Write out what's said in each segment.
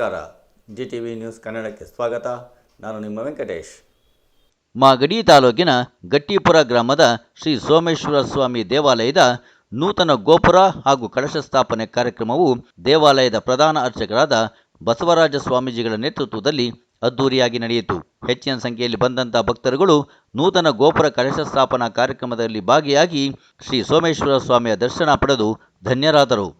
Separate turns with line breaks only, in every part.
ನಮಸ್ಕಾರ. G T V news ಕನ್ನಡಕ್ಕೆ ಸ್ವಾಗತ. ನಾನು ನಿಮ್ಮ ವೆಂಕಟೇಶ್.
ಮಾಗಡಿ ತಾಲೂಕಿನ ಗಟ್ಟಿಪುರ ಗ್ರಾಮದ ಶ್ರೀ ಸೋಮೇಶ್ವರ ಸ್ವಾಮಿ ದೇವಾಲಯದ ನೂತನ ಗೋಪುರ ಹಾಗೂ ಕಳಶ ಸ್ಥಾಪನೆ ಕಾರ್ಯಕ್ರಮವು ದೇವಾಲಯದ ಪ್ರಧಾನ ಅರ್ಚಕರಾದ ಬಸವರಾಜ ಸ್ವಾಮೀಜಿಗಳ ನೇತೃತ್ವದಲ್ಲಿ ಅದ್ದೂರಿಯಾಗಿ ನಡೆಯಿತು. ಹೆಚ್ಚಿನ ಸಂಖ್ಯೆಯಲ್ಲಿ ಬಂದಂಥ ಭಕ್ತರುಗಳು ನೂತನ ಗೋಪುರ ಕಳಶ ಸ್ಥಾಪನಾ ಕಾರ್ಯಕ್ರಮದಲ್ಲಿ ಭಾಗಿಯಾಗಿ ಶ್ರೀ ಸೋಮೇಶ್ವರ ಸ್ವಾಮಿಯ ದರ್ಶನ ಪಡೆದು ಧನ್ಯರಾದರು.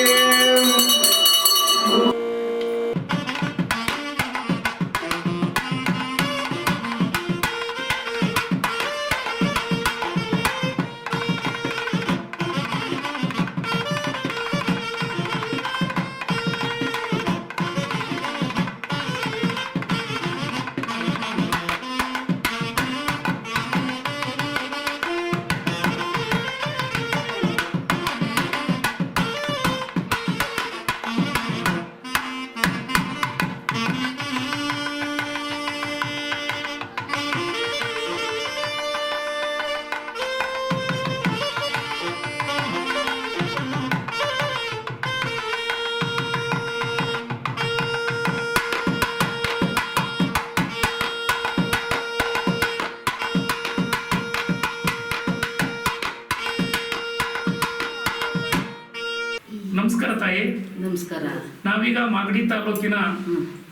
ನಮಸ್ಕಾರ.
ನಾವೀಗ ಮಾಗಡಿ ತಾಲೂಕಿನ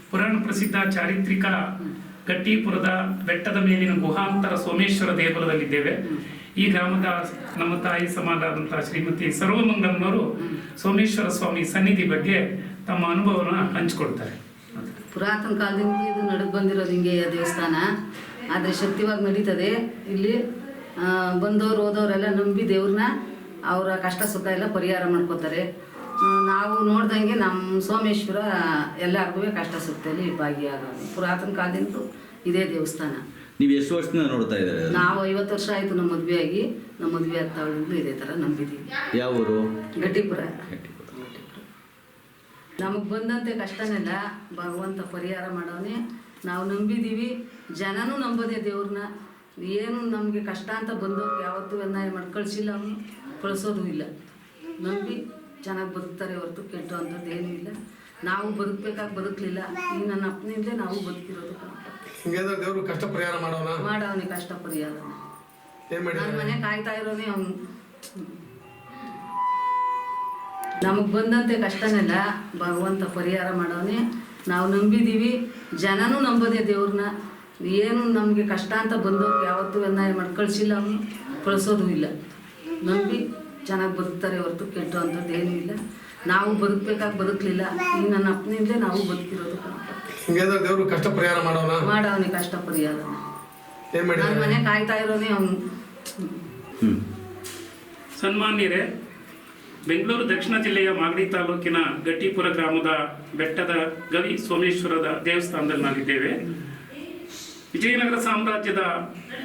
ಪುರಾಣ ಪ್ರಸಿದ್ಧ ಚಾರಿತ್ರಿಕ ಗಟ್ಟಿಪುರದ ಬೆಟ್ಟದ ಮೇಲಿನ ಗುಹಾಂತರ ಸೋಮೇಶ್ವರ ದೇಗುಲದಲ್ಲಿದ್ದೇವೆ. ಈ ಗ್ರಾಮದ ನಮ್ಮ ತಾಯಿ ಸಮಾನರಾದಂತಹ ಶ್ರೀಮತಿ ಸರ್ವಮಂಗಮ್ಮನವರು ಸೋಮೇಶ್ವರ ಸ್ವಾಮಿ ಸನ್ನಿಧಿ ಬಗ್ಗೆ ತಮ್ಮ ಅನುಭವನ ಹಂಚಿಕೊಡ್ತಾರೆ.
ಪುರಾತನ ಕಾಲದಿಂದ ಇದು ನಡೆದು ಬಂದಿರೋದು ಹಿಂಗೆ ದೇವಸ್ಥಾನ. ಆದರೆ ಶಕ್ತಿವಾಗಿ ನಡೀತದೆ. ಇಲ್ಲಿ ಬಂದವರು ಹೋದವರೆಲ್ಲ ನಂಬಿ ದೇವ್ರನ್ನ ಅವರ ಕಷ್ಟ ಸುಖ ಎಲ್ಲ ಪರಿಹಾರ ಮಾಡ್ಕೋತಾರೆ. ನಾವು ನೋಡ್ದಂಗೆ ನಮ್ಮ ಸೋಮೇಶ್ವರ ಎಲ್ಲರಿಗೂ ಕಷ್ಟ ಸುಖದಲ್ಲಿ ಭಾಗಿಯಾಗೋದು ಪುರಾತನ ಕಾಲದಿಂದ ಇದೇ ದೇವಸ್ಥಾನ.
ನೀವು ಎಷ್ಟು ವರ್ಷದಿಂದ ನೋಡ್ತಾ ಇದ್ದಾರೆ
ನಾವು ಐವತ್ತು ವರ್ಷ ಆಯಿತು ನಮ್ಮ ಮದುವೆ ಆಗಿ ನಮ್ಮ ಮದುವೆ ಆಗ್ತಾವಳಿಂದ ಇದೇ ಥರ ನಂಬಿದ್ದೀವಿ
ಯಾವ ಊರು?
ಗಟ್ಟಿಪುರ ನಮಗೆ ಬಂದಂತೆ ಕಷ್ಟನೆಲ್ಲ ಭಗವಂತ ಪರಿಹಾರ ಮಾಡೋನೆ. ನಾವು ನಂಬಿದ್ದೀವಿ ಜನನೂ ನಂಬೋದೇ ದೇವ್ರನ್ನ. ಏನು ನಮಗೆ ಕಷ್ಟ ಅಂತ ಬಂದವ್ರು ಯಾವತ್ತೂ ಅನ್ಯಾಯ ಮಾಡಿ ಕಳಿಸಿಲ್ಲ ಅವನು. ಕಳಿಸೋದು ಇಲ್ಲ. ನಂಬಿ ಚೆನ್ನಾಗಿ ಬದುಕ್ತಾರೆ ಹೊರತು ಕೆಟ್ಟು ಅಂಥದ್ದು ಏನೂ ಇಲ್ಲ. ನಾವು ಬದುಕಬೇಕಾಗಿ ಬದುಕಲಿಲ್ಲ. ಈಗ ನನ್ನ ಅಪ್ಪನಿಂದಲೇ ನಾವು ಬದುಕಿರೋದು.
ಹಿಂಗೇಂದ್ರೆ ದೇವರು ಕಷ್ಟ ಪರಿಹಾರ ಮಾಡೋಣ
ಮಾಡವನೇ ಕಷ್ಟ ಪರಿಹಾರ.
ಏನ್
ನನ್ನ ಮನೆ ಕಾಯ್ತಾ ಇರೋನೇ ಅವನು. ನಮಗೆ ಬಂದಂತೆ ಕಷ್ಟನೆಲ್ಲ ಭಗವಂತ ಪರಿಹಾರ ಮಾಡೋನೆ. ನಾವು ನಂಬಿದ್ದೀವಿ ಜನನೂ ನಂಬೋದೇ ದೇವ್ರನ್ನ. ಏನು ನಮಗೆ ಕಷ್ಟ ಅಂತ ಬಂದವ್ರು ಯಾವತ್ತೂ ಎನ್ನ ಮಾಡಿ ಕಳಿಸಿಲ್ಲ ಅವನು. ಕಳಿಸೋದು ಇಲ್ಲ. ನಂಬಿ ಚೆನ್ನಾಗಿ ಬದುಕ್ತಾರೆ ಹೊರತು ಕೆಟ್ಟು ಅಂಥದ್ದು ಏನೂ ಇಲ್ಲ. ನಾವು ಬದುಕಬೇಕಾಗಿ ಬದುಕಲಿಲ್ಲ. ಈಗ ನನ್ನ ಅಪ್ಪನಿಂದಲೇ ನಾವು ಬದುಕಿರೋದು
ಹಿಂಗೇಂದ್ರೆ ದೇವರು ಕಷ್ಟ ಪರಿಹಾರ ಮಾಡೋಣ
ಮಾಡವನೇ ಕಷ್ಟ ಪರಿಹಾರ.
ಏನ್
ನನ್ನ ಮನೆ ಕಾಯ್ತಾ ಇರೋನೇ ಅವನು.
ಸನ್ಮಾನ್ಯರೇ ಬೆಂಗಳೂರು ದಕ್ಷಿಣ ಜಿಲ್ಲೆಯ ಮಾಗಡಿ ತಾಲೂಕಿನ ಗಟ್ಟಿಪುರ ಗ್ರಾಮದ ಬೆಟ್ಟದ ಗವಿ ಸೋಮೇಶ್ವರದ ದೇವಸ್ಥಾನದಲ್ಲಿ ನಾವಿದ್ದೇವೆ ವಿಜಯನಗರ ಸಾಮ್ರಾಜ್ಯದ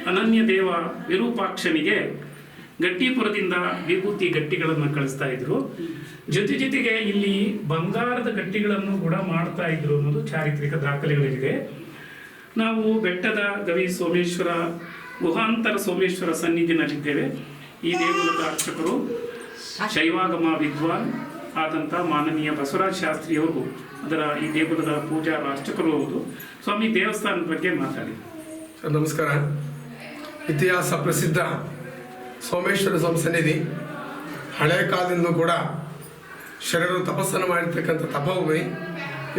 ಅನನ್ಯ ದೇವ ವಿರೂಪಾಕ್ಷನಿಗೆ ಗಟ್ಟಿಪುರದಿಂದ ವಿಭೂತಿ ಗಟ್ಟಿಗಳನ್ನು ಕಳಿಸ್ತಾ ಇದ್ರು. ಜೊತೆ ಜೊತೆಗೆ ಇಲ್ಲಿ ಬಂಗಾರದ ಗಟ್ಟಿಗಳನ್ನು ಕೂಡ ಮಾಡ್ತಾ ಇದ್ರು ಅನ್ನೋದು ಚಾರಿತ್ರಿಕ ದಾಖಲೆಗಳಿದೆ ನಾವು ಬೆಟ್ಟದ ಗವಿ ಸೋಮೇಶ್ವರ, ಗುಹಾಂತರ ಸೋಮೇಶ್ವರ ಸನ್ನಿಧಿನಲ್ಲಿದ್ದೇವೆ. ಈ ದೇಗುಲದ ಅರ್ಚಕರು ಶೈವಾಗಮ ವಿದ್ವಾನ್ ಆದಂಥ ಮಾನನೀಯ ಬಸವರಾಜ ಶಾಸ್ತ್ರಿಯವರು, ಅದರ ಈ ದೇಗುಲದ ಪೂಜಾ ಅರ್ಚಕರು ಹೌದು. ಸ್ವಾಮಿ ದೇವಸ್ಥಾನದ ಬಗ್ಗೆ ಮಾತಾಡಿ.
ನಮಸ್ಕಾರ. ಇತಿಹಾಸ ಪ್ರಸಿದ್ಧ ಸೋಮೇಶ್ವರ ಸ್ವಾಮಿ ಸನ್ನಿಧಿ ಹಳೆ ಕಾಲದಿಂದ ಕೂಡ ಶರಣರು ತಪಸ್ಸನ್ನು ಮಾಡಿರ್ತಕ್ಕಂಥ ತಪಭೂಮಿ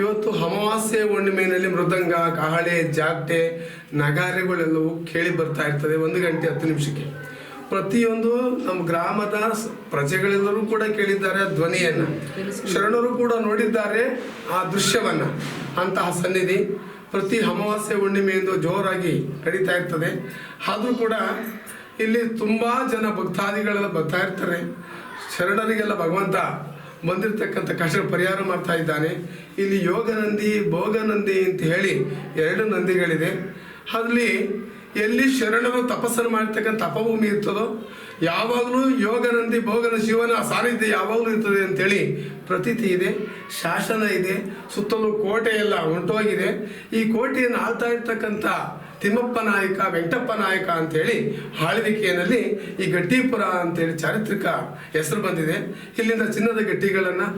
ಇವತ್ತು ಅಮಾವಾಸ್ಯೆ ಹುಣ್ಣಿಮೆಯಲ್ಲಿ ಮೃದಂಗ ಕಹಳೆ ಜಾಟೆ ನಗಾರೆಗಳೆಲ್ಲವೂ ಕೇಳಿ ಬರ್ತಾ ಇರ್ತದೆ ಒಂದು ಗಂಟೆ ಹತ್ತು ನಿಮಿಷಕ್ಕೆ. ಪ್ರತಿಯೊಂದು ನಮ್ಮ ಗ್ರಾಮದ ಪ್ರಜೆಗಳೆಲ್ಲರೂ ಕೂಡ ಕೇಳಿದ್ದಾರೆ ಧ್ವನಿಯನ್ನು. ಶರಣರು ಕೂಡ ನೋಡಿದ್ದಾರೆ ಆ ದೃಶ್ಯವನ್ನ, ಅಂತಹ ಸನ್ನಿಧಿ. ಪ್ರತಿ ಅಮಾವಾಸ್ಯೆ ಹುಣ್ಣಿಮೆಯಿಂದ ಜೋರಾಗಿ ನಡೀತಾ ಇರ್ತದೆ. ಆದರೂ ಕೂಡ ಇಲ್ಲಿ ತುಂಬಾ ಜನ ಭಕ್ತಾದಿಗಳೆಲ್ಲ ಬರ್ತಾ ಇರ್ತಾರೆ. ಶರಣರಿಗೆಲ್ಲ ಭಗವಂತ ಬಂದಿರತಕ್ಕಂಥ ಕಷ್ಟ ಪರಿಹಾರ ಮಾಡ್ತಾ ಇದ್ದಾನೆ. ಇಲ್ಲಿ ಯೋಗ ನಂದಿ ಭೋಗ ನಂದಿ ಅಂತ ಹೇಳಿ ಎರಡು ನಂದಿಗಳಿದೆ. ಅಲ್ಲಿ ಎಲ್ಲಿ ಶರಣರು ತಪಸ್ಸನ್ನು ಮಾಡಿರ್ತಕ್ಕಂಥ ತಪಭೂಮಿ ಇರ್ತದೋ, ಯಾವಾಗಲೂ ಯೋಗನಂದಿ, ಭೋಗನ ಶಿವನ ಸಾನ್ನಿಧ್ಯ ಯಾವಾಗಲೂ ಇರ್ತದೆ ಅಂತೇಳಿ ಪ್ರತೀತಿ ಇದೆ, ಶಾಸನ ಇದೆ, ಸುತ್ತಲೂ ಕೋಟೆ ಎಲ್ಲ ಉಂಟೋಗಿದೆ. ಈ ಕೋಟೆಯನ್ನು ಆಳ್ತಾ ಇರ್ತಕ್ಕಂಥ ತಿಮ್ಮಪ್ಪ ನಾಯಕ, ವೆಂಕಟಪ್ಪ ನಾಯಕ ಅಂತೇಳಿ ಆಳ್ವಿಕೆಯಲ್ಲಿ ಈ ಗಟ್ಟಿಪುರ ಅಂತೇಳಿ ಚಾರಿತ್ರಿಕ ಹೆಸರು ಬಂದಿದೆ. ಇಲ್ಲಿಂದ ಚಿನ್ನದ ಗಟ್ಟಿಗಳನ್ನು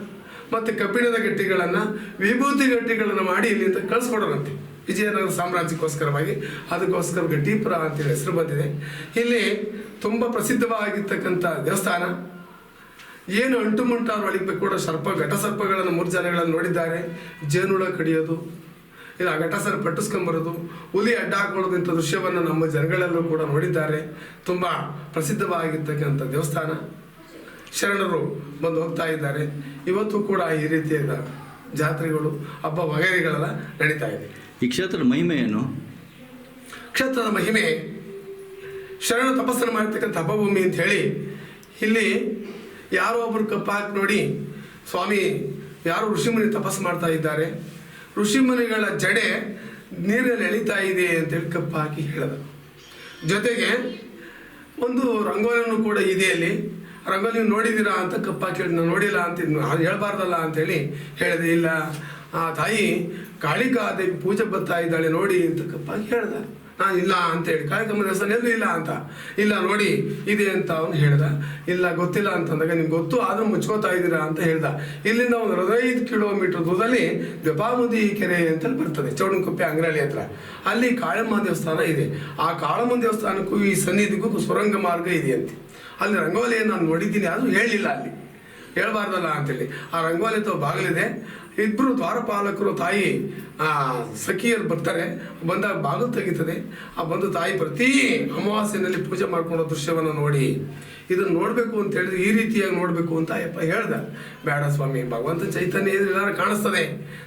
ಮತ್ತು ಕಬ್ಬಿಣದ ಗಟ್ಟಿಗಳನ್ನು, ವಿಭೂತಿ ಗಟ್ಟಿಗಳನ್ನು ಮಾಡಿ ಇಲ್ಲಿಂದ ಕಳಿಸ್ಕೊಡೋರಂತೆ. ವಿಜಯನಗರ ಸಾಮ್ರಾಜ್ಯಕ್ಕೋಸ್ಕರವಾಗಿ ಅದಕ್ಕೋಸ್ಕರ ಗಟ್ಟಿಪುರ ಅಂತೇಳಿ ಹೆಸರು ಬಂದಿದೆ. ಇಲ್ಲಿ ತುಂಬ ಪ್ರಸಿದ್ಧವಾಗಿರ್ತಕ್ಕಂಥ ದೇವಸ್ಥಾನ. ಏನು ಅಂಟು ಮುಂಟಾರು ಒಳಗೆ ಕೂಡ ಸರ್ಪ, ಘಟಸರ್ಪಗಳನ್ನು ಮೂರು ಜನಗಳನ್ನು ನೋಡಿದ್ದಾರೆ. ಜೇನುಳ ಕಡಿಯೋದು ಇಲ್ಲ ಘಟಸರ ಪಟ್ಟಿಸ್ಕೊಂಬರೋದು ಹುಲಿ ಅಡ್ಡ ಹಾಕೊಳ್ಳೋದು ಇಂಥ ದೃಶ್ಯವನ್ನು ನಮ್ಮ ಜನಗಳೆಲ್ಲರೂ ಕೂಡ ನೋಡಿದ್ದಾರೆ. ತುಂಬ ಪ್ರಸಿದ್ಧವಾಗಿರ್ತಕ್ಕಂಥ ದೇವಸ್ಥಾನ. ಶರಣರು ಬಂದು ಹೋಗ್ತಾ ಇದ್ದಾರೆ. ಇವತ್ತು ಕೂಡ ಈ ರೀತಿಯಾದ ಜಾತ್ರೆಗಳು ಹಬ್ಬ ವಗೈರೆಗಳೆಲ್ಲ ನಡೀತಾ ಇದೆ.
ಈ ಕ್ಷೇತ್ರದ ಮಹಿಮೆ ಏನು?
ಕ್ಷೇತ್ರದ ಮಹಿಮೆ ಶರಣ ತಪಸ್ಸನ್ನು ಮಾಡಿರ್ತಕ್ಕಂಥ ಹಬ್ಬಭೂಮಿ ಅಂತ ಹೇಳಿ ಇಲ್ಲಿ ಯಾರೋ ಒಬ್ಬರು ಕಪ್ಪ ಹಾಕಿ ನೋಡಿ ಸ್ವಾಮಿ ಯಾರು ಋಷಿಮುನಿ ತಪಸ್ಸು ಮಾಡ್ತಾ ಇದ್ದಾರೆ. ಋಷಿಮುನಿಗಳ ಜಡೆ ನೀರಲ್ಲಿ ಎಳಿತಾ ಇದೆ ಅಂತೇಳಿ ಕಪ್ಪ ಹಾಕಿ ಹೇಳಿದ. ಜೊತೆಗೆ ಒಂದು ರಂಗೋಲಿಯನ್ನು ಕೂಡ ಇದೆ ಅಲ್ಲಿ. ರಂಗೋಲಿ ನೋಡಿದ್ದೀರಾ ಅಂತ ಕಪ್ಪ ಕೇಳಿ ನಾನು ನೋಡಿಲ್ಲ ಅಂತ ಹೇಳ್ಬಾರ್ದಲ್ಲ ಅಂತೇಳಿ ಹೇಳಿದೆ, ಇಲ್ಲ, ಆ ತಾಯಿ ಕಾಳಿಕಾ ದೇವಿ ಪೂಜೆ ಬರ್ತಾ ಇದ್ದಾಳೆ ನೋಡಿ ಅಂತ ಕಪ್ಪಾಗಿ ಹೇಳ್ದ. ನಾನು ಇಲ್ಲ ಅಂತೇಳಿ ಕಾರ್ಯಕ್ರಮದ ದೇವಸ್ಥಾನ ಎಲ್ಲೂ ಇಲ್ಲ ಅಂತ. ಇಲ್ಲ ನೋಡಿ, ಇದೆ ಅಂತ ಅವನು ಹೇಳ್ದ. ಇಲ್ಲ ಗೊತ್ತಿಲ್ಲ ಅಂತಂದಾಗ ನಿಮ್ಗೆ ಗೊತ್ತು, ಆದರೂ ಮುಚ್ಕೋತಾ ಇದ್ದೀರಾ ಅಂತ ಹೇಳ್ದ. ಇಲ್ಲಿಂದ ಒಂದು ಹದಿನೈದು ಕಿಲೋಮೀಟರ್ ದೂರದಲ್ಲಿ ಗಪಾಮುದಿ ಕೆರೆ ಅಂತ ಬರ್ತದೆ, ಚೌಡನಕುಪ್ಪೆ ಅಂಗ್ರಹಳ್ಳಿ ಹತ್ರ. ಅಲ್ಲಿ ಕಾಳಮ್ಮ ದೇವಸ್ಥಾನ ಇದೆ. ಆ ಕಾಳಮ್ಮ ದೇವಸ್ಥಾನಕ್ಕೂ ಈ ಸನ್ನಿಧಿಗೂ ಸುರಂಗ ಮಾರ್ಗ ಇದೆಯಂತೆ. ಅಲ್ಲಿ ರಂಗೋಲಿಯನ್ನು ನಾನು ನೋಡಿದ್ದೀನಿ ಅದು ಹೇಳಿಲ್ಲ ಅಲ್ಲಿ. ಹೇಳಬಾರ್ದಲ್ಲ ಅಂತೇಳಿ. ಆ ರಂಗೋಲಿ ಬಾಗಿಲಿದೆ. ಇಬ್ಬರು ದ್ವಾರಪಾಲಕರು ತಾಯಿ ಸಖಿಯರು ಬರ್ತಾರೆ, ಬಂದಾಗ ಬಾಗಿಲು ತೆಗಿತದೆ. ಆ, ಬಂದು ತಾಯಿ ಪ್ರತಿ ಅಮಾವಾಸ್ಯೆಯಲ್ಲಿ ಪೂಜೆ ಮಾಡ್ಕೊಳ್ಳೋ ದೃಶ್ಯವನ್ನು ನೋಡಿ, ಇದನ್ನು ನೋಡಬೇಕು ಅಂತ ಹೇಳಿದ್ರೆ ಈ ರೀತಿಯಾಗಿ ನೋಡಬೇಕು ಅಂತ ಅಯ್ಯಪ್ಪ ಹೇಳ್ದ. ಬೇಡ ಸ್ವಾಮಿ, ಭಗವಂತ ಚೈತನ್ಯ ಇದ್ರೆ ಕಾಣಿಸ್ತದೆ.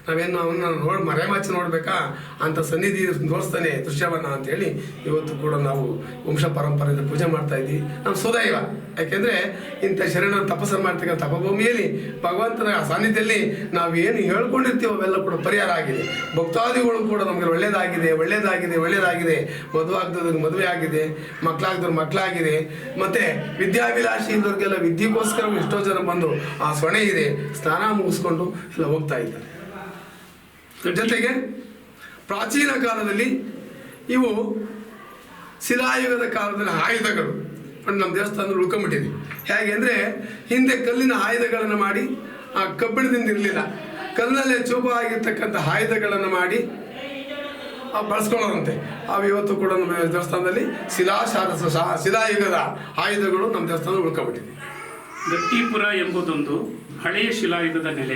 ನಾವೇನು ಅವನ್ನ ನೋಡಿ, ಮರೆಮಾಚಿ ನೋಡ್ಬೇಕಾ? ಅಂತ ಸನ್ನಿಧಿ ತೋರಿಸ್ತಾನೆ ದೃಶ್ಯವನ್ನ ಅಂತ ಹೇಳಿ, ಇವತ್ತು ಕೂಡ ನಾವು ವಂಶ ಪರಂಪರೆಯಿಂದ ಪೂಜೆ ಮಾಡ್ತಾ ಇದ್ವಿ. ನಮ್ಮ ಸೋದೈವ ಯಾಕೆಂದ್ರೆ ಇಂಥ ಶರಣರು ತಪಸ್ಸು ಮಾಡ್ತಕ್ಕಂಥ ತಪಭೂಮಿಯಲ್ಲಿ ಭಗವಂತನ ಸಾನ್ನಿಧ್ಯದಲ್ಲಿ ನಾವು ಏನು ಹೇಳ್ಕೊಂಡಿರ್ತೀವೋ ಅವೆಲ್ಲ ಕೂಡ ಪರಿಹಾರ ಆಗಿದೆ. ಭಕ್ತಾದಿಗಳು ಕೂಡ ನಮಗೆ ಒಳ್ಳೇದಾಗಿದೆ ಒಳ್ಳೇದಾಗಿದೆ ಒಳ್ಳೇದಾಗಿದೆ. ಮದುವೆ ಆಗ್ದವ್ರಿಗೆ ಮದುವೆ ಆಗಿದೆ ಮಕ್ಕಳಾಗ್ದವ್ರು ಮಕ್ಕಳಾಗಿದೆ ಮತ್ತೆ ವಿದ್ಯಾಭಿಲಾಷಿ ಇದ್ದವ್ರಿಗೆಲ್ಲ ವಿದ್ಯೆಗೋಸ್ಕರ ಎಷ್ಟೋ ಜನ ಬಂದು ಆ ಸೊಣೆ ಇದೆ. ಸ್ನಾನ ಮುಗಿಸ್ಕೊಂಡು ಎಲ್ಲ ಹೋಗ್ತಾ ಇದ್ದಾರೆ. ಜೊತೆಗೆ ಪ್ರಾಚೀನ ಕಾಲದಲ್ಲಿ ಇವು ಶಿಲಾಯುಗದ ಕಾಲದಲ್ಲಿ ಆಯುಧಗಳು. ನಮ್ಮ ದೇವಸ್ಥಾನದಲ್ಲಿ ಉಳ್ಕೊಂಬಿಟ್ಟಿದೆ. ಹೇಗೆ ಅಂದರೆ ಹಿಂದೆ ಕಲ್ಲಿನ ಆಯುಧಗಳನ್ನು ಮಾಡಿ ಆ ಕಬ್ಬಿಣದಿಂದ ಇರಲಿಲ್ಲ. ಕಲ್ಲಲ್ಲೇ ಚೂಪ ಆಗಿರ್ತಕ್ಕಂಥ ಆಯುಧಗಳನ್ನು ಮಾಡಿ ಬಳಸ್ಕೊಳ್ಳೋರಂತೆ. ಅವು ಇವತ್ತು ಕೂಡ ನಮ್ಮ ದೇವಸ್ಥಾನದಲ್ಲಿ ಶಿಲಾಶಾರ ಶಾ- ಶಿಲಾಯುಗದ ಆಯುಧಗಳು ನಮ್ಮ ದೇವಸ್ಥಾನ ಉಳ್ಕೊಂಡ್ಬಿಟ್ಟಿದೆ.
ಗಟ್ಟಿಪುರ ಎಂಬುದೊಂದು ಹಳೆಯ ಶಿಲಾಯುಗದ ನೆಲೆ.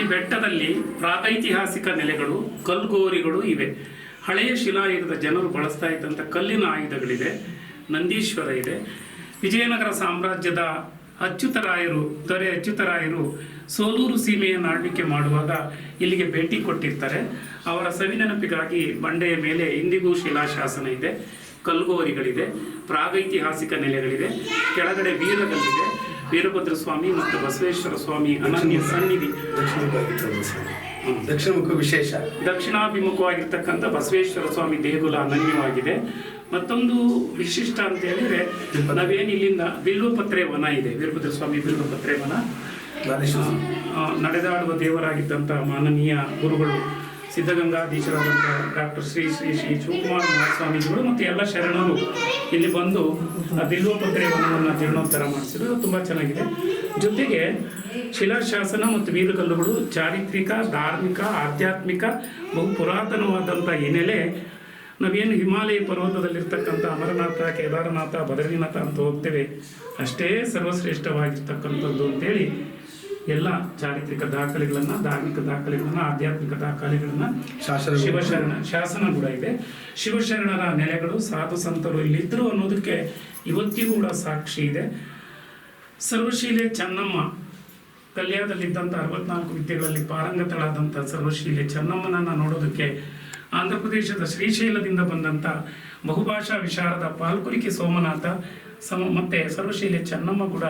ಈ ಬೆಟ್ಟದಲ್ಲಿ ಪ್ರಾಗೈತಿಹಾಸಿಕ ನೆಲೆಗಳು ಕಲ್ಗೋರಿಗಳು ಇವೆ. ಹಳೆಯ ಶಿಲಾಯುಗದ ಜನರು ಬಳಸ್ತಾ ಇದ್ದಂಥ ಕಲ್ಲಿನ ಆಯುಧಗಳಿದೆ ನಂದೀಶ್ವರ ಇದೆ. ವಿಜಯನಗರ ಸಾಮ್ರಾಜ್ಯದ ಅಚ್ಯುತರಾಯರು ದೊರೆ ಅಚ್ಯುತರಾಯರು ಸೋಲೂರು ಸೀಮೆಯನ್ನು ಆಳ್ವಿಕೆ ಮಾಡುವಾಗ ಇಲ್ಲಿಗೆ ಭೇಟಿ ಕೊಟ್ಟಿರ್ತಾರೆ. ಅವರ ಸವಿನೆನಪಿಗಾಗಿ ಬಂಡೆಯ ಮೇಲೆ ಇಂದಿಗೂ ಶಿಲಾಶಾಸನ ಇದೆ. ಕಲ್ಗೋರಿಗಳಿದೆ. ಪ್ರಾಗೈತಿಹಾಸಿಕ ನೆಲೆಗಳಿದೆ. ಕೆಳಗಡೆ ವೀರಗಲ್ಲಿದೆ. ವೀರಭದ್ರ ಸ್ವಾಮಿ ಮತ್ತು ಬಸವೇಶ್ವರ ಸ್ವಾಮಿ ಅನನ್ಯ ಸನ್ನಿಧಿ.
ದಕ್ಷಿಣ ಮುಖ ಆಗಿರ್ತದೆ ಸ್ವಾಮಿ. ದಕ್ಷಿಣ ವಿಶೇಷ.
ದಕ್ಷಿಣಾಭಿಮುಖವಾಗಿರ್ತಕ್ಕಂಥ ಬಸವೇಶ್ವರ ಸ್ವಾಮಿ ದೇಗುಲ ಅನನ್ಯವಾಗಿದೆ. ಮತ್ತೊಂದು ವಿಶಿಷ್ಟ ಅಂತ ಹೇಳಿದ್ರೆ ನಾವೇನು ಇಲ್ಲಿಂದ ಬಿಲ್ವಪತ್ರೆ ವನ ಇದೆ. ವೀರಭದ್ರ ಸ್ವಾಮಿ ಬಿಲ್ವಪತ್ರೆ ವನ. ನಡೆದಾಡುವ ದೇವರಾಗಿದ್ದಂಥ ಮಾನನೀಯ ಗುರುಗಳು ಸಿದ್ಧಗಂಗಾಧೀಶರಾದಂಥ ಡಾಕ್ಟರ್ ಶ್ರೀ ಶ್ರೀ ಶ್ರೀ ಶಿವಕುಮಾರ ಮಹಾಸ್ವಾಮೀಜಿಗಳು ಮತ್ತು ಎಲ್ಲ ಶರಣರು ಇಲ್ಲಿ ಬಂದು ಬಿಲ್ವಪತ್ರೆ ವನವನ್ನು ಜೀರ್ಣೋದ್ಧಾರ ಮಾಡಿಸಿದ್ರು. ತುಂಬ ಚೆನ್ನಾಗಿದೆ. ಜೊತೆಗೆ ಶಿಲಾಶಾಸನ ಮತ್ತು ವೀರಗಲ್ಲುಗಳು ಚಾರಿತ್ರಿಕ, ಧಾರ್ಮಿಕ, ಆಧ್ಯಾತ್ಮಿಕ, ಬಹು ಪುರಾತನವಾದಂಥ ಹಿನ್ನೆಲೆ ನೆಲೆ ನಾವೇನು ಹಿಮಾಲಯ ಪರ್ವತದಲ್ಲಿರ್ತಕ್ಕಂಥ ಅಮರನಾಥ, ಕೇದಾರನಾಥ, ಬದರಿನಾಥ ಅಂತ ಹೋಗ್ತೇವೆ. ಅಷ್ಟೇ ಸರ್ವಶ್ರೇಷ್ಠವಾಗಿರ್ತಕ್ಕಂಥದ್ದು ಅಂತೇಳಿ ಎಲ್ಲ ಚಾರಿತ್ರಿಕ ದಾಖಲೆಗಳನ್ನು ಧಾರ್ಮಿಕ ದಾಖಲೆಗಳನ್ನು ಆಧ್ಯಾತ್ಮಿಕ ದಾಖಲೆಗಳನ್ನು ಶಿವಶರಣ ಶಾಸನ ಕೂಡ ಇದೆ. ಶಿವಶರಣರ ನೆಲೆಗಳು ಸಾಧು ಸಂತರು ಇಲ್ಲಿದ್ದರು ಅನ್ನೋದಕ್ಕೆ ಇವತ್ತಿಗೂ ಕೂಡ ಸಾಕ್ಷಿ ಇದೆ. ಸರ್ವಶೀಲೆ ಚೆನ್ನಮ್ಮ ಕಲ್ಯಾಣದಲ್ಲಿದ್ದಂಥ ಅರವತ್ನಾಲ್ಕು ವಿದ್ಯೆಗಳಲ್ಲಿ ಪಾರಂಗತಳಾದಂಥ ಸರ್ವಶೀಲೆ ಚೆನ್ನಮ್ಮನನ್ನು ನೋಡೋದಕ್ಕೆ ಆಂಧ್ರ ಪ್ರದೇಶದ ಶ್ರೀಶೈಲದಿಂದ ಬಂದಂಥ ಬಹುಭಾಷಾ ವಿಶಾರದ ಪಾಲ್ಕುರಿಕೆ ಸೋಮನಾಥ ಸಮ ಮತ್ತು ಸರ್ವಶೀಲೆ ಚೆನ್ನಮ್ಮ ಕೂಡ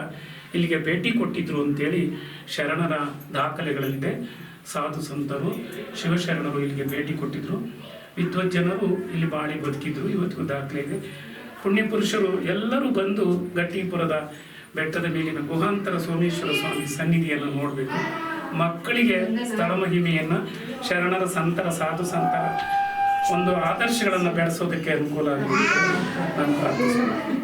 ಇಲ್ಲಿಗೆ ಭೇಟಿ ಕೊಟ್ಟಿದ್ರು ಅಂತೇಳಿ ಶರಣರ ದಾಖಲೆಗಳಲ್ಲಿದೆ. ಸಾಧು ಸಂತರು ಶಿವಶರಣರು ಇಲ್ಲಿಗೆ ಭೇಟಿ ಕೊಟ್ಟಿದ್ರು. ವಿದ್ವಜ್ಜನರು ಇಲ್ಲಿ ಬಾಳಿ ಬದುಕಿದ್ರು, ಇವತ್ತಿಗೂ ದಾಖಲೆ ಇದೆ. ಪುಣ್ಯಪುರುಷರು ಎಲ್ಲರೂ ಬಂದು ಗಟ್ಟಿಪುರದ ಬೆಟ್ಟದ ಮೇಲಿನ ಗುಹಾಂತರ ಸೋಮೇಶ್ವರ ಸ್ವಾಮಿ ಸನ್ನಿಧಿಯನ್ನು ನೋಡಬೇಕು. ಮಕ್ಕಳಿಗೆ ಸ್ಥಳ ಮಹಿಮೆಯನ್ನು, ಶರಣರ ಸಂತರ, ಸಾಧು ಸಂತರ, ಒಂದು ಆದರ್ಶಗಳನ್ನು ಬೆಳೆಸೋದಕ್ಕೆ ಅನುಕೂಲ ಆಗಿದೆ ನಾನು ಪ್ರಾರ್ಥಿಸುತ್ತೇನೆ.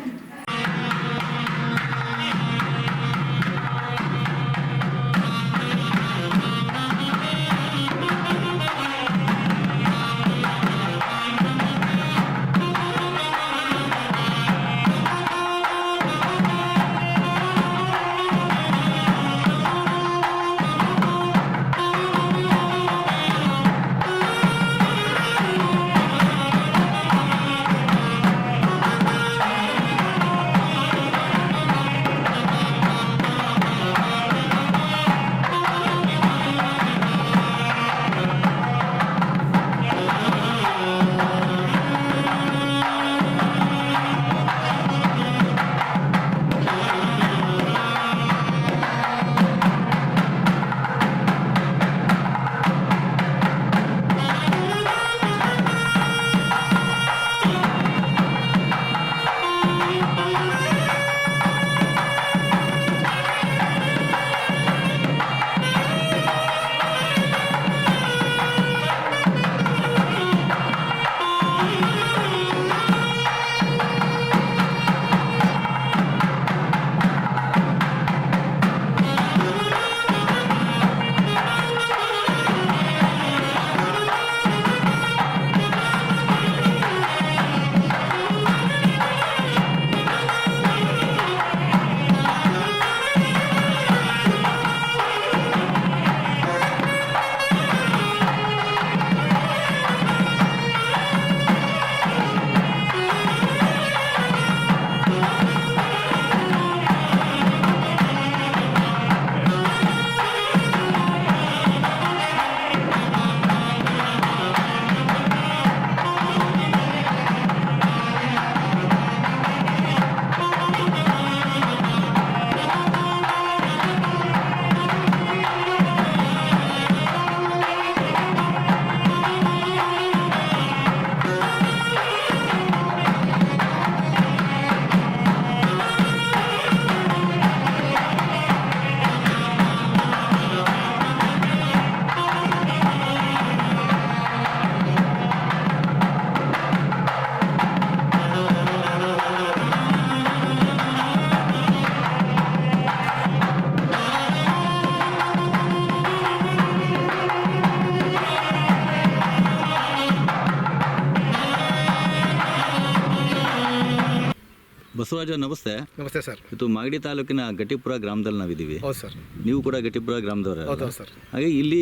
ಬಸವರಾಜ ನಮಸ್ತೆ.
ನಮಸ್ತೆ ಸರ್.
ಇದು ಮಾಗಡಿ ತಾಲೂಕಿನ ಗಟ್ಟಿಪುರ ಗ್ರಾಮದಲ್ಲಿ ನಾವಿದ್ದೀವಿ.
ಹೌದು ಸರ್.
ನೀವು ಕೂಡ ಗಟ್ಟಿಪುರ ಗ್ರಾಮದವರ
ಹೌದು ಹೌದು ಸರ್.
ಹಾಗೆ ಇಲ್ಲಿ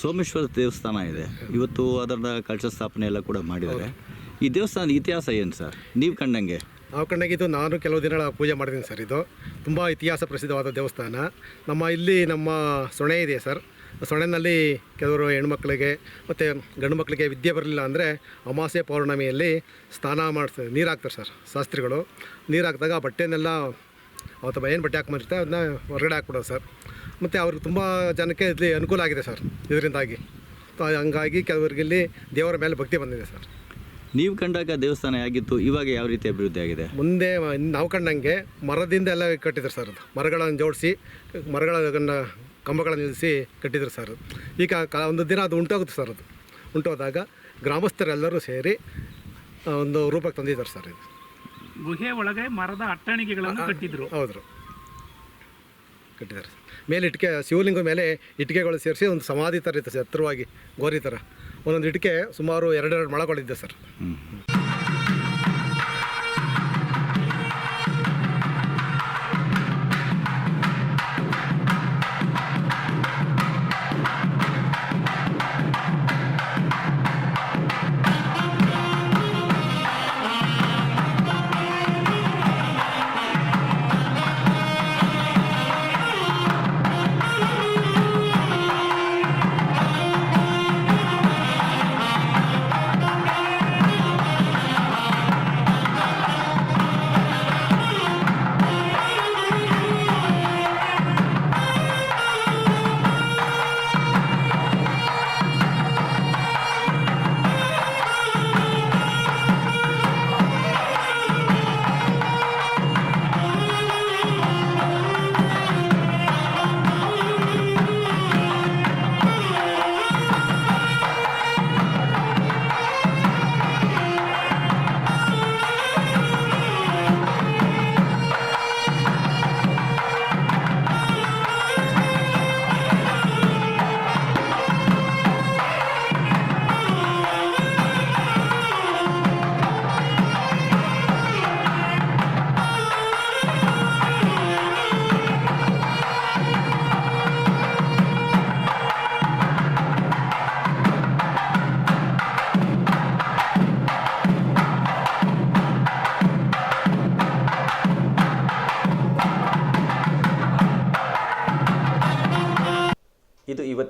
ಸೋಮೇಶ್ವರ ದೇವಸ್ಥಾನ ಇದೆ. ಇವತ್ತು ಅದರ ಕಳಶ ಸ್ಥಾಪನೆ ಎಲ್ಲ ಕೂಡ ಮಾಡಿದ್ದಾರೆ. ಈ ದೇವಸ್ಥಾನದ ಇತಿಹಾಸ ಏನು ಸರ್? ನೀವು ಕಂಡಂಗೆ?
ನಾವು ಕಂಡಾಗಿದ್ದು ನಾನು ಕೆಲವು ದಿನಗಳ ಪೂಜೆ ಮಾಡಿದ್ದೀನಿ ಸರ್ ಇದು. ತುಂಬ ಇತಿಹಾಸ ಪ್ರಸಿದ್ಧವಾದ ದೇವಸ್ಥಾನ. ನಮ್ಮ ಇಲ್ಲಿ ನಮ್ಮ ಸೊಣೆ ಇದೆ ಸರ್. ಸೊಣೆನಲ್ಲಿ ಕೆಲವರು ಹೆಣ್ಮಕ್ಳಿಗೆ ಮತ್ತು ಗಂಡು ಮಕ್ಕಳಿಗೆ ವಿದ್ಯೆ ಬರಲಿಲ್ಲ ಅಂದರೆ ಅಮಾವಾಸ್ಯೆ ಪೌರ್ಣಮಿಯಲ್ಲಿ ಸ್ನಾನ ಮಾಡಿಸ್ತಾರೆ ನೀರು ಹಾಕ್ತಾರೆ ಸರ್ ಶಾಸ್ತ್ರಿಗಳು. ನೀರು ಹಾಕಿದಾಗ ಆ ಬಟ್ಟೆನೆಲ್ಲ ಅವತ್ತು ಏನು ಬಟ್ಟೆ ಹಾಕ್ಬಂದಿರ್ತಾರೆ ಅದನ್ನ ಹೊರಗಡೆ ಹಾಕ್ಬಿಡೋದು ಸರ್. ಮತ್ತು ಅವ್ರಿಗೆ ತುಂಬ ಜನಕ್ಕೆ ಇಲ್ಲಿ ಅನುಕೂಲ ಆಗಿದೆ ಸರ್ ಇದರಿಂದಾಗಿ. ಹಂಗಾಗಿ ಕೆಲವರಿಗೆ ಇಲ್ಲಿ ದೇವರ ಮೇಲೆ ಭಕ್ತಿ ಬಂದಿದೆ ಸರ್.
ನೀವು ಕಂಡಾಗ ದೇವಸ್ಥಾನ ಆಗಿತ್ತು ಇವಾಗ ಯಾವ ರೀತಿ ಅಭಿವೃದ್ಧಿ ಆಗಿದೆ?
ಮುಂದೆ ನಾವು ಕಂಡಂಗೆ ಮರದಿಂದ ಎಲ್ಲ ಕಟ್ಟಿದ್ರು ಸರ್ ಅದು. ಮರಗಳನ್ನು ಜೋಡಿಸಿ ಮರಗಳನ್ನ ಕಂಬಗಳನ್ನು ನಿಲ್ಲಿಸಿ ಕಟ್ಟಿದ್ರು ಸರ್. ಈಗ ಕ- ಒಂದು ದಿನ ಅದು ಉಂಟೋಗುತ್ತೆ ಸರ್ ಅದು. ಉಂಟೋದಾಗ ಗ್ರಾಮಸ್ಥರೆಲ್ಲರೂ ಸೇರಿ ಒಂದು ರೂಪಕ್ಕೆ ತಂದಿದ್ದಾರೆ ಸರ್ ಇದು.
ಗುಹೆ ಒಳಗೆ ಮರದ ಅಟ್ಟಣಿಗೆಗಳನ್ನು ಕಟ್ಟಿದ್ರು.
ಹೌದು. ಕಟ್ಟಿದ್ದಾರೆ. ಮೇಲೆ ಇಟ್ಟಿಗೆ ಶಿವಲಿಂಗ ಮೇಲೆ ಇಟ್ಟಿಗೆಗಳು ಸೇರಿಸಿ ಒಂದು ಸಮಾಧಿ ಥರ ಇತ್ತು ಸರ್ ಎತ್ತರವಾಗಿ ಗೋರಿ ಥರ ಒಂದೊಂದು ಇಟ್ಟಿಗೆ ಸುಮಾರು ಎರಡೆರಡು ಮೊಳಗಳಿದ್ದೆ ಸರ್.